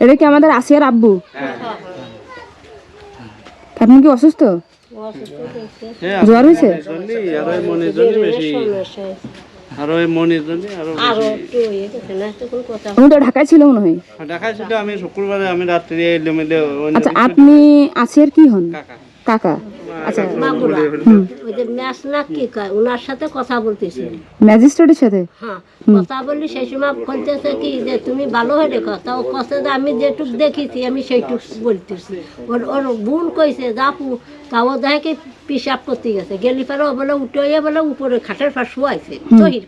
এটা কি আমাদের আসিয়ার আব্বু? আপনি কি অসুস্থ? জ্বর হয়েছে? ঢাকায় ছিল মনে হয়। দেখাইছিল আমি শুক্রবারে আমি রাত্রি আচ্ছা আপনি আসিয়ার কি হন? কাকা? আচ্ছা। ওই যে ম্যাচ না কি কয় ওনার সাথে কথা বলতেছি। ম্যাজিস্ট্রেটের সাথে? হ্যাঁ কথা বললি সেই সময় বলতেছে কি যে তুমি ভালো হয়ে রেখো তা ও কছে যে আমি যেটুক দেখেছি আমি সেইটুক বলতেছি। ওর ওর বোন কইছে দেখে পিসাব করতে গেছে। গেলি পারে ও বলে উঠে বলে উপরে খাটের পার শুয়াইছে তহির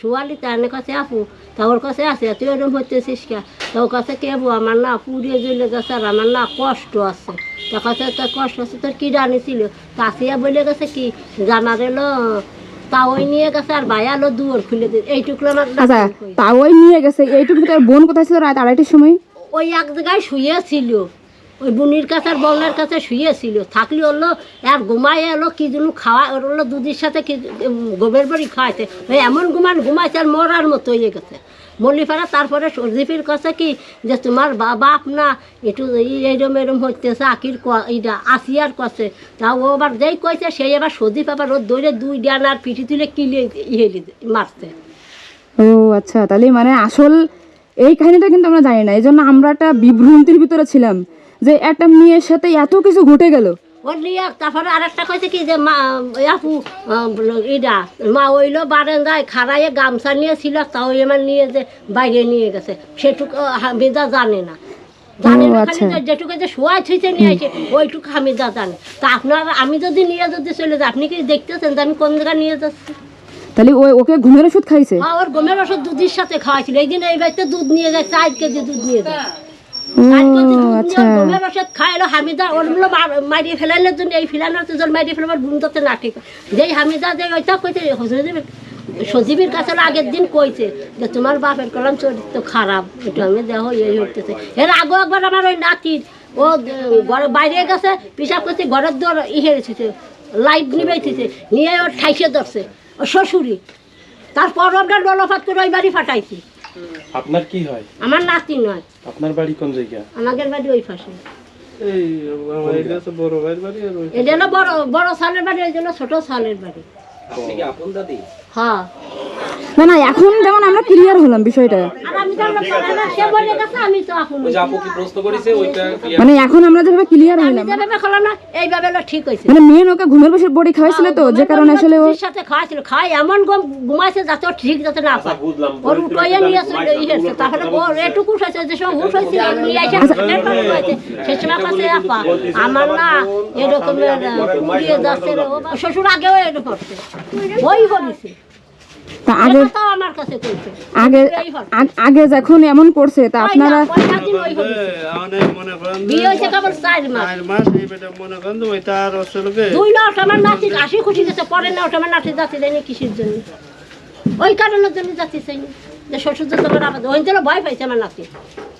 শুয়ালি তার কাছে আপু। তা ওর কাছে আছে তুই ওরকম হইতেছিস কে? তা ওর কাছে কে আমার না পুড়িয়ে জ্বলে গেছে আর আমার না কষ্ট আছে। তা সে তোর কষ্ট আছে তোর কি জানিছিল তাসিয়া বলে গেছে কি জানা এলো তাও নিয়ে গেছে আর ভাই আলো দুয়ার খুলে দিল। এইটুকু আমার আচ্ছা নিয়ে গেছে এইটুকু তার বোন কোথায় ছিল রাত আড়াইটার সময়? ওই এক জায়গায় শুয়েছিল। ওই বুনির কাছে আর বলনার কাছে শুয়েছিল। থাকলে হলো আর ঘুমাই এলো, কি যেন খাওয়া ওর হলো দুধের সাথে কি গোবের বাড়ি খাওয়াইছে। ওই এমন ঘুমান, ঘুমাইছে আর মরার মতো হয়ে গেছে। মল্লিপাড়া তারপরে সর্দিপির কাছে কি, যে তোমার বাবা না একটু এই- এইরম এরম হইতেছে আকির এইটা আসিয়ার কাছে। তা ও আবার যেই কইছে, সেই আবার সর্দি আবার ওর দৌড়ে দুই ডান আর পিঠি তুলে কিলে ইয়ে মারছে। ও আচ্ছা তাহলে মানে আসল এই কাহিনীটা কিন্তু আমরা জানি না এই জন্য আমরা একটা বিভ্রান্তির ভিতরে ছিলাম। যে একটা মেয়ের সাথে এত কিছু ঘটে গেল। নিয়ে তারপরে আরেকটা কইছে কি যে মা আপু ইডা মা ওইলো বারান্দায় খাড়াইয়ে গামছা নিয়েছিল তাও এবার নিয়ে যে বাইরে নিয়ে গেছে। সেটুকু হামিদা জানে না। জানে না। খালি যে- যেটুকু যে শোয়া ছুঁইতে নিয়ে আসে ওইটুকু হামিদা জানে। তা আপনার আমি যদি নিয়ে যদি চলে যাই আপনি কি দেখতেছেন যে আমি কোন জায়গায় নিয়ে যাচ্ছি? তাহলে ওই ওকে ঘুমের ওষুধ খাইছে? হ্যাঁ ওর গমের ওষুধ দুধের সাথে খাওয়াইছিল। এই দিন এই বাড়িতে দুধ নিয়ে যায় চার কেজি দুধ নিয়ে যায়। আচ্ছা। হামিদা ওরগুলো মারিয়ে ফেলাইলে জন্য এই ফেলানোর তো মারিয়ে ফেলাবার বুনতে না ঠিক। যেই হামিদা যে ওইটা কইতে সজীবের সজীবের কাছে আগের দিন কইছে যে তোমার বাপের কলম চরিত্র খারাপ এটা আমি দেহ এই হইতেছে এর আগে একবার আমার ওই নাতির ও বাইরে গেছে পিসাব করছে ঘরের দর ইহে রেখেছে লাইট নিবেছে নিয়ে ওর ঠাইসে ধরছে ও শ্বশুরি। তারপর আমরা ডলফাত করে ওই বাড়ি ফাটাইছি। আপনার কি হয়? আমার নাতি নয়। আপনার বাড়ি কোন জায়গা? আমাদের বাড়ি ওই পাশে। এই আমার এটা তো বড় ভাইয়ের বাড়ি আর ওই এটা হলো বড় বড় সালের বাড়ি ওই জন্য ছোট সালের বাড়ি। আপনি কি আপন দাদি? হ্যাঁ। না না এখন যেমন আমরা ক্লিয়ার হলাম বিষয়টা। না, মানে এখন আমরা যেভাবে ক্লিয়ার আমি হইলাম যেভাবে খেলাম না এইভাবে হলো ঠিক হয়েছে। মানে মেয়ে ওকে ঘুমের বসে বডি খাওয়াইছিল তো যে কারণে আসলে ও সাথে খাওয়াইছিল। খাওয়াই এমন গম ঘুমাইছে যাতে ঠিক যাতে না পায়। ওর উঠাইয়া নিয়ে চলে ইয়েছে তাহলে ওর এটুকু হয়েছে যে সব হুশ নিয়ে হয়েছে সে সময় কাছে আপা আমার না এরকমের পুড়িয়ে যাচ্ছে রে, ও বা- শ্বশুর আগেও এরকম ওই তা আগে আমার কাছে কইছে। আগে। আগ- যখন এমন করছে তা আপনারা ওই হরিছে আমাদের মনে করেন যে বিয়ে হয়েছে কেবল চার মাস। চার মাস এই বেটা মনে করেন ওই তার আসলে দুই নট আমার নাতি হাসি খুশি গেছে পরে না ওটা আমার নাতি যাচ্ছে দেয়নি কিসের জন্য? ওই কারণের জন্য যাচ্ছি চাইনি। যে শ্বশুর তোমার আবার ওই জন্য ভয় পাইছে আমার নাতি।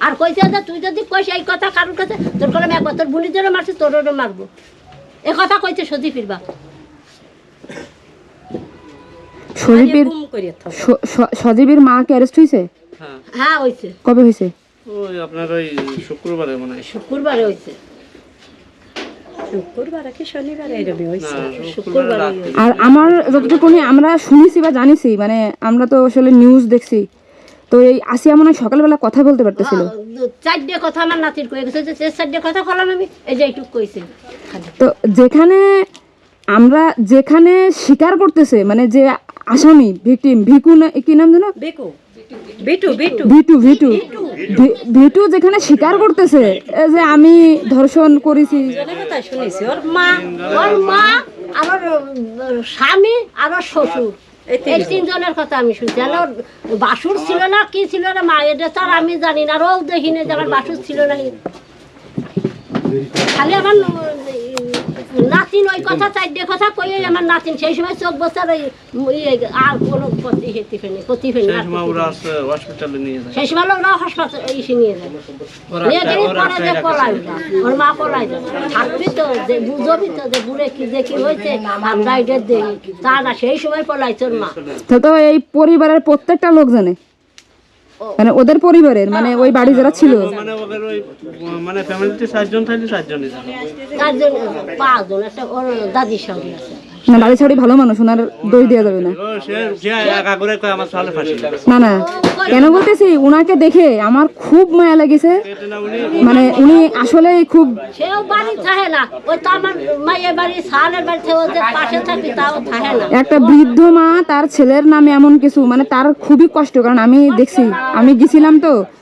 আর কইছে যে তুই যদি কইস এই কথা কারোর কাছে তোর করে একবার তোর বুনির জন্য মারছি তোরও মারবো। এ কথা কইছে সজি ফিরবা সজীবের সজীবের মা কি অ্যারেস্ট হয়েছে হ্যাঁ। হ্যাঁ হয়েছে কবে হয়েছে ওই আপনার ওই শুক্রবারে মনে হয়। শুক্রবারে হয়েছে। আর আমার যতটুকুনি আমরা শুনেছি বা জানিছি মানে আমরা তো আসলে নিউজ দেখছি। তো এই আসিয়া মনে হয় সকালবেলা কথা বলতে পারতেছিল। হ্যাঁ, চারটে কথা আমার নাতির কয়ে গেছে যে চারটে কথা কলাম আমি এই যে এইটুক কইছে। তো যেখানে আমরা যেখানে স্বীকার করতেছে মানে যে আসামি ভিকটিম ভিকু না কি নাম জানো বেকু বিটু বিটু ভিটু ভিটু। ভিটু। যেখানে স্বীকার করতেছে এ যে আমি ধর্ষণ করেছি। জনের কথা শুনেছি। ওর মা ওর মা উম, স্বামী আর ওর শ্বশুর। এই তিনজনের কথা আমি শুনছি। আর বাসুর ছিল না কি ছিল না মা এটা আর আমি জানি না আর ও দেখিনি যে আমার বাসুর ছিল না। খালি আমার নাতিন ওই কথা চারটে কথা কই আমার নাতিন। সেই সময় চোখ বছর ওই ইয়ে, আর কোনো হেতি ফেনি প্রতি ফেনি সেই সময় ওরা আসছে হসপিটালে নিয়ে যায়। সেই সময় ওরা হাসপাতাল এসে নিয়ে যায়। নিয়ে গেলে পরে যে পলাই। ওর মা পলাই যায়। থাকবি তো যে বুঝবি তো যে বুড়ে কি যে কি হয়েছে আমরা এটা দেখি তা না সেই সময় পলাই তোর মা। তো তো এই পরিবারের প্রত্যেকটা লোক জানে। মানে ওদের পরিবারের মানে ওই বাড়ি যারা ছিল। মানে ওদের ওই মানে ফ্যামিলিতে চারজন থাকলে চারজনই যাবে চারজন পাঁচজন আছে ওর দাদির সঙ্গে আছে। না দাদি ছাড়ি ভালো মানুষ ওনার দই দেওয়া যাবে না। না না। কেন বলতেছি উনাকে দেখে আমার খুব মায়া লেগেছে। মানে উনি আসলে খুব বাড়ি বাড়ি একটা বৃদ্ধ মা তার ছেলের নামে এমন কিছু মানে তার খুবই কষ্ট কারণ আমি দেখছি আমি গেছিলাম তো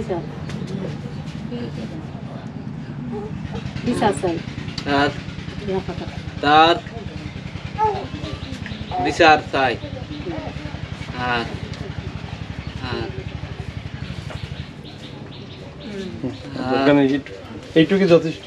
বিচার বিচার চাই তার তার বিচার চাই। আর আর এইটুকু যথেষ্ট।